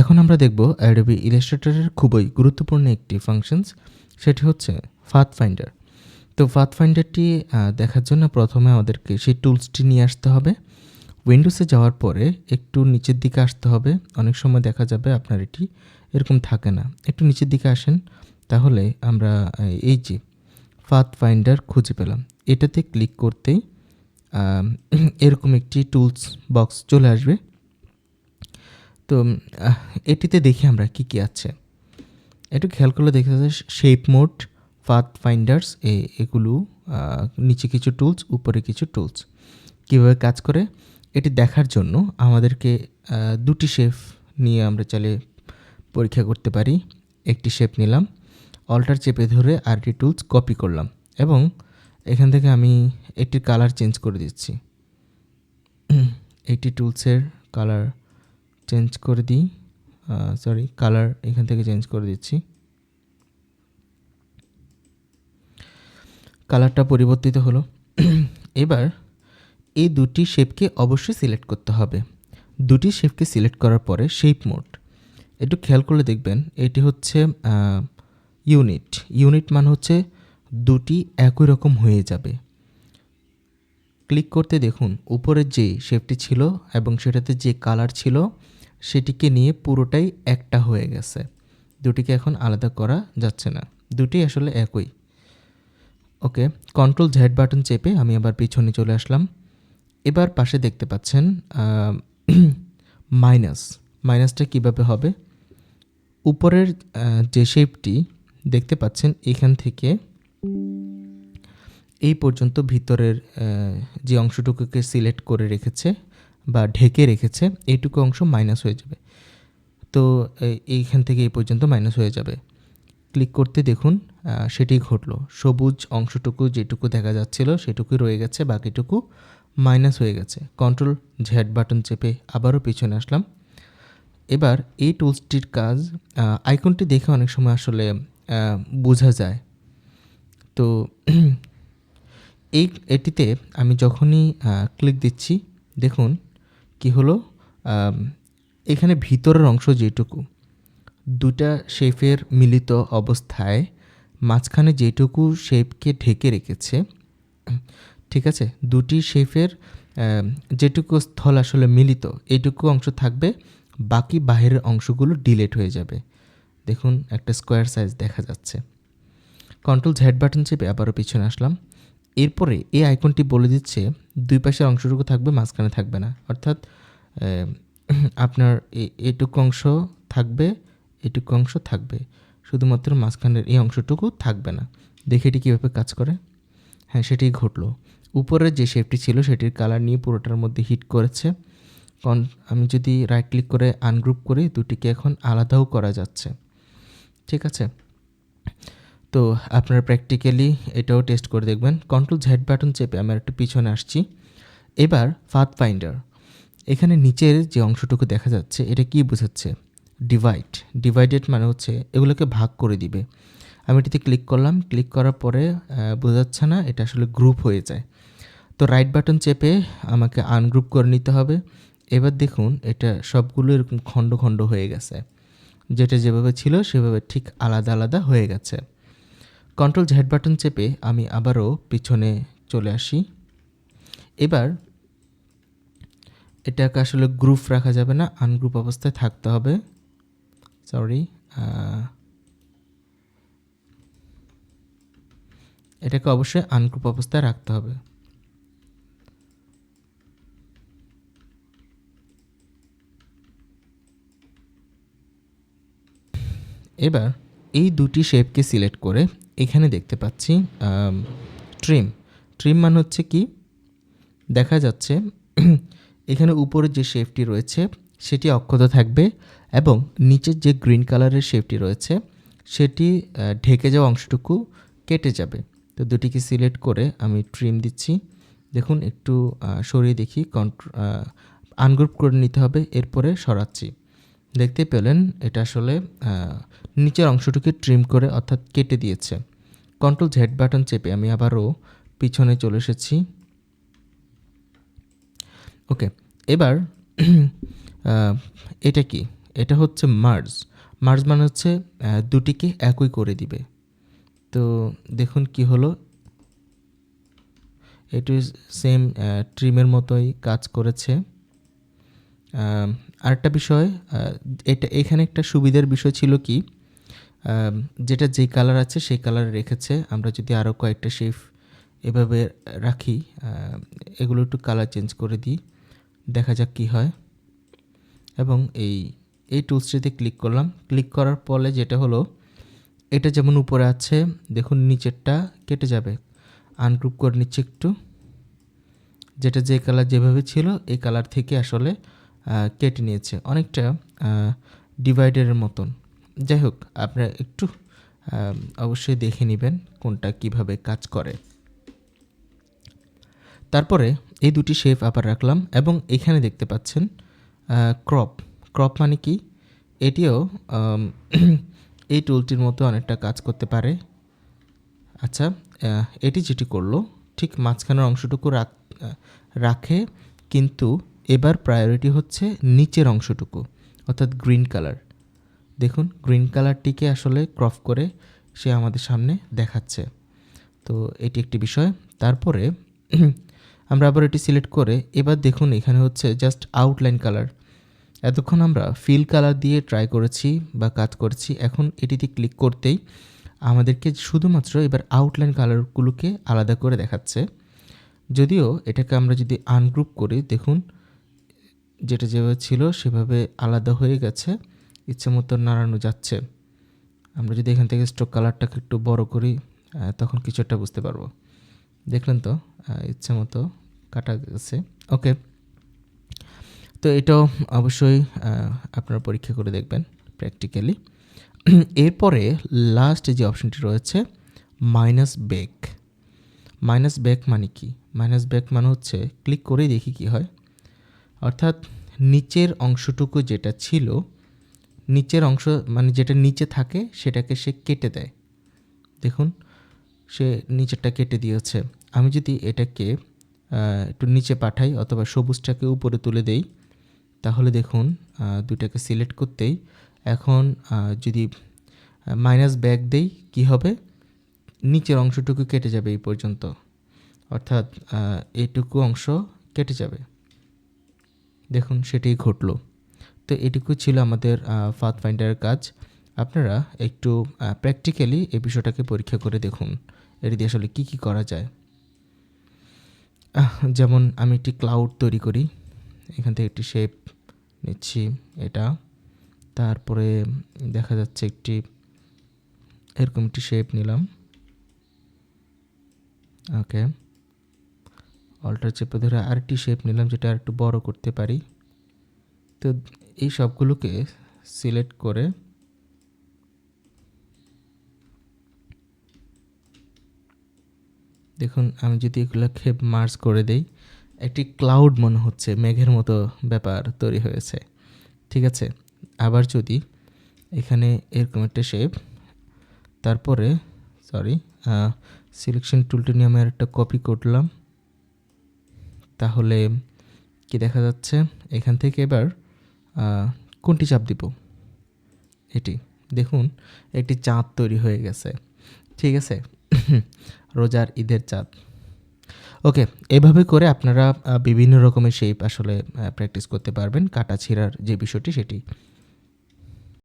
এখন আমরা দেখব অ্যাডোবি ইলাস্ট্রেটরের খুবই গুরুত্বপূর্ণ একটি ফাংশনস সেটি হচ্ছে ফাত ফাইন্ডার তো ফাথ ফাইন্ডারটি দেখার জন্য প্রথমে আমাদেরকে সেই টুলসটি নিয়ে আসতে হবে। উইন্ডোজে যাওয়ার পরে একটু নিচের দিকে আসতে হবে। অনেক সময় দেখা যাবে আপনার এটি এরকম থাকে না। একটু নিচের দিকে আসেন, তাহলে আমরা এই যে ফাত ফাইন্ডার খুঁজে পেলাম। এটাতে ক্লিক করতেই এরকম একটি টুলস বক্স চলে আসবে। তো এটিতে দেখি আমরা কি কি আছে। একটু খেয়াল করলে দেখা যাচ্ছে শেপ মোড ফাথ ফাইন্ডার্স এ, এগুলো নিচে কিছু টুলস উপরে কিছু টুলস কীভাবে কাজ করে? এটি দেখার জন্য আমাদেরকে দুটি শেপ নিয়ে আমরা চাইলে পরীক্ষা করতে পারি। একটি শেপ নিলাম অল্টার চেপে ধরে আরটি টুলস কপি করলাম এবং এখান থেকে আমি একটির কালার চেঞ্জ করে দিচ্ছি। এইটি টুলসের কালার চেঞ্জ করে দিই সরি কালার এখান থেকে চেঞ্জ করে দিচ্ছি। কালারটা পরিবর্তিত হলো। এবার এই দুটি শেপকে অবশ্যই সিলেক্ট করতে হবে। দুটি শেপকে সিলেক্ট করার পরে শেপ মোড একটু খেয়াল করলে দেখবেন, এটি হচ্ছে ইউনিট ইউনিট মানে হচ্ছে দুটি একই রকম হয়ে যাবে। ক্লিক করতে দেখুন, উপরের যে শেপটি ছিল এবং সেটাতে যে কালার ছিল, সেটিকে নিয়ে পুরোটাই একটা হয়ে গেছে। দুটিকে এখন আলাদা করা যাচ্ছে না। দুটি আসলে একই। ওকে কন্ট্রোল ঝেড বাটন চেপে আমি আবার পিছনে চলে আসলাম। এবার পাশে দেখতে পাচ্ছেন মাইনাস মাইনাসটা কীভাবে হবে? উপরের যে শেপটি দেখতে পাচ্ছেন এখান থেকে এই পর্যন্ত ভিতরের যে অংশটুকুকে সিলেক্ট করে রেখেছে বা ঢেকে রেখেছে এইটুকু অংশ মাইনাস হয়ে যাবে। তো এইখান থেকে এই পর্যন্ত মাইনাস হয়ে যাবে। ক্লিক করতে দেখুন সেটি ঘটলো। সবুজ অংশটুকু যেটুকু দেখা যাচ্ছিল সেটুকুই রয়ে গেছে, বাকিটুকু মাইনাস হয়ে গেছে। কন্ট্রোল ঝ্যাড বাটন চেপে আবারও পিছনে আসলাম। এবার এই টুলসটির কাজ আইকনটি দেখে অনেক সময় আসলে বোঝা যায়। তো এই এটিতে আমি যখনই ক্লিক দিচ্ছি, দেখুন কি হলো এখানে ভিতরের অংশ যেটুকু দুটা শেপের মিলিত অবস্থায় মাঝখানে যেটুকু শেপকে ঢেকে রেখেছে, ঠিক আছে? দুটি শেপের যেটুকু স্থল আসলে মিলিত এইটুকু অংশ থাকবে, বাকি বাহিরের অংশগুলো ডিলেট হয়ে যাবে। দেখুন একটা স্কোয়ার সাইজ দেখা যাচ্ছে। কন্ট্রোল ঝ্যাড বাটন চেপে আবারও পিছনে আসলাম। এরপরে এই আইকনটি বলে দিচ্ছে, দুই পাশের অংশটুকু থাকবে, মাঝখানে থাকবে না। অর্থাৎ আপনার এটুকু অংশ থাকবে, এটুকু অংশ থাকবে। শুধুমাত্র মাঝখানের এই অংশটুকু থাকবে না। দেখে এটি কীভাবে কাজ করে? হ্যাঁ সেটি ঘটলো। উপরের যে শেপটি ছিল, সেটির কালার নিয়ে পুরোটার মধ্যে হিট করেছে। কন, আমি যদি রাইট ক্লিক করে আনগ্রুপ করি, দুটিকে এখন আলাদাও করা যাচ্ছে। ঠিক আছে? তো আপনারা প্র্যাকটিক্যালি এটাও টেস্ট করে দেখবেন। কন্ট্রোল ঝ্যাড বাটন চেপে আমি একটু পিছনে আসছি। এবার ফাথ ফাইন্ডার এখানে নিচের যে অংশটুকু দেখা যাচ্ছে, এটা কি বোঝাচ্ছে? ডিভাইড ডিভাইডেড মানে হচ্ছে এগুলোকে ভাগ করে দিবে। আমি এটিতে ক্লিক করলাম। ক্লিক করার পরে বোঝাচ্ছে না, এটা আসলে গ্রুপ হয়ে যায়। তো রাইট বাটন চেপে আমাকে আনগ্রুপ করে নিতে হবে। এবার দেখুন, এটা সবগুলো এরকম খণ্ড খণ্ড হয়ে গেছে। যেটা যেভাবে ছিল, সেভাবে ঠিক আলাদা আলাদা হয়ে গেছে। কন্ট্রোল ঝ্যাড বাটন চেপে আমি আবারও পিছনে চলে আসি। এবার এটাকে আসলে গ্রুপ রাখা যাবে না আনগ্রুপ অবস্থায় থাকতে হবে। সরি এটাকে অবশ্যই আনগ্রুপ অবস্থায় রাখতে হবে। এবার এই দুটি শেপকে সিলেক্ট করে এখানে দেখতে পাচ্ছি ট্রিম ট্রিম মানে হচ্ছে কি? দেখা যাচ্ছে এখানে উপরে যে শেপটি রয়েছে, সেটি অক্ষত থাকবে এবং নিচের যে গ্রিন কালারের শেপটি রয়েছে, সেটি ঢেকে যাওয়া অংশটুকু কেটে যাবে। তো দুটিকে সিলেক্ট করে আমি ট্রিম দিচ্ছি। দেখুন, একটু সরিয়ে দেখি কন্ট্রো আনগ্রুপ করে নিতে হবে, এরপরে সরাচ্ছি। দেখতে পেলেন, এটা আসলে নিচের অংশটুকে ট্রিম করে অর্থাৎ কেটে দিয়েছে। কন্ট্রোল ঝেড বাটন চেপে আমি আবারও পিছনে চলে এসেছি। ওকে এবার এটা কি? এটা হচ্ছে মার্জ মার্জ মানে হচ্ছে দুটিকে একই করে দিবে। তো দেখুন কি হলো। এটি সেম ট্রিমের মতোই কাজ করেছে। আরেকটা বিষয় এটা এখানে একটা সুবিধার বিষয় ছিল কি যেটা যেই কালার আছে সেই কালার রেখেছে। আমরা যদি আরও কয়েকটা শেফ এভাবে রাখি এগুলো একটু কালার চেঞ্জ করে দিই, দেখা যাক কি হয়। এবং এই এই টুলসটিতে ক্লিক করলাম। ক্লিক করার পরে যেটা হলো, এটা যেমন উপরে আছে, দেখুন নিচেরটা কেটে যাবে। আনগ্রুপ করে নিচ্ছে একটু। যেটা যে কালার যেভাবে ছিল, এই কালার থেকে আসলে কেটে নিয়েছে। অনেকটা ডিভাইডারের মতন। যাই হোক, আপনারা একটু অবশ্যই দেখে নেবেন কোনটা কীভাবে কাজ করে। তারপরে এই দুটি শেপ আবার রাখলাম এবং এখানে দেখতে পাচ্ছেন ক্রপ ক্রপ মানে কি? এটিও এই টুলটির মতো অনেকটা কাজ করতে পারে। আচ্ছা এটি যেটি করল, ঠিক মাঝখানের অংশটুকু রাখ রাখে, কিন্তু এবার প্রায়োরিটি হচ্ছে নিচের অংশটুকু, অর্থাৎ গ্রিন কালার দেখুন গ্রিন কালারটিকে আসলে ক্রপ করে সে আমাদের সামনে দেখাচ্ছে। তো এটি একটি বিষয়। তারপরে আমরা আবার এটি সিলেক্ট করে এবার দেখুন এখানে হচ্ছে জাস্ট আউটলাইন কালার এতক্ষণ আমরা ফিল কালার দিয়ে ট্রাই করেছি বা কাজ করেছি, এখন এটিতে ক্লিক করতেই আমাদেরকে শুধুমাত্র এবার আউটলাইন কালারগুলোকে আলাদা করে দেখাচ্ছে। যদিও এটাকে আমরা যদি আনগ্রুপ করি, দেখুন যেটা যেভাবে ছিল সেভাবে আলাদা হয়ে গেছে। ইচ্ছে মতো নাড়ানো যাচ্ছে। আমরা যদি এখান থেকে স্ট্রোক কালারটাকে একটু বড় করি তখন কিছু একটা বুঝতে পারব। দেখলেন তো? ইচ্ছে মতো কাটা গেছে। ওকে তো এটাও অবশ্যই আপনারা পরীক্ষা করে দেখবেন প্র্যাকটিক্যালি এরপরে লাস্ট যে অপশনটি রয়েছে মাইনাস বেক মাইনাস ব্যাক মানে কি? মাইনাস ব্যাক মানে হচ্ছে ক্লিক করেই দেখি কি হয়। অর্থাৎ নিচের অংশটুকু যেটা ছিল নিচের অংশ মানে যেটা নিচে থাকে সেটাকে সে কেটে দেয়। দেখুন সে নিচেরটা কেটে দিয়েছে। আমি যদি এটাকে একটু নিচে পাঠাই অথবা সবুজটাকে উপরে তুলে দেই তাহলে দেখুন আহ, দুইটাকে সিলেক্ট করতেই এখন যদি মাইনাস ব্যাক দেই কি হবে? নিচের অংশটুকু কেটে যাবে এই পর্যন্ত। অর্থাৎ এইটুকু অংশ কেটে যাবে। দেখুন, সেটাই ঘটলো। তো এটুকু ছিল আমাদের ফাথ ফাইন্ডারের কাজ। আপনারা একটু প্র্যাকটিক্যালি এই বিষয়টাকে পরীক্ষা করে দেখুন। এটি দিয়ে আসলে কী কী করা যায়। যেমন আমি একটি ক্লাউড তৈরি করি। এখান থেকে একটি শেপ নিচ্ছি, এটা। তারপরে দেখা যাচ্ছে একটি, এরকম একটি শেপ নিলাম। ওকে অল্টার চেপে ধরে আরেকটি শেপ নিলাম যেটা আর একটু বড় করতে পারি। তো এই সবগুলোকে সিলেক্ট করে দেখুন, আমি যদি এগুলো খেপ মার্চ করে দেই, একটি ক্লাউড মনে হচ্ছে, মেঘের মতো ব্যাপার তৈরি হয়েছে। ঠিক আছে, আবার যদি এখানে এরকম একটা শেপ তারপরে সরি সিলেকশন টুলটি নিয়ে আমি আর একটা কপি করলাম। তাহলে কি দেখা যাচ্ছে? এখান থেকে এবার কোনটি চাপ দিব? এটি। দেখুন, একটি চাঁদ তৈরি হয়ে গেছে। ঠিক আছে? রোজার ঈদের চাঁদ। ওকে, এভাবে করে আপনারা বিভিন্ন রকমের শেপ আসলে প্র্যাকটিস করতে পারবেন। কাটা ছিঁড়ার যে বিষয়টি, সেটি।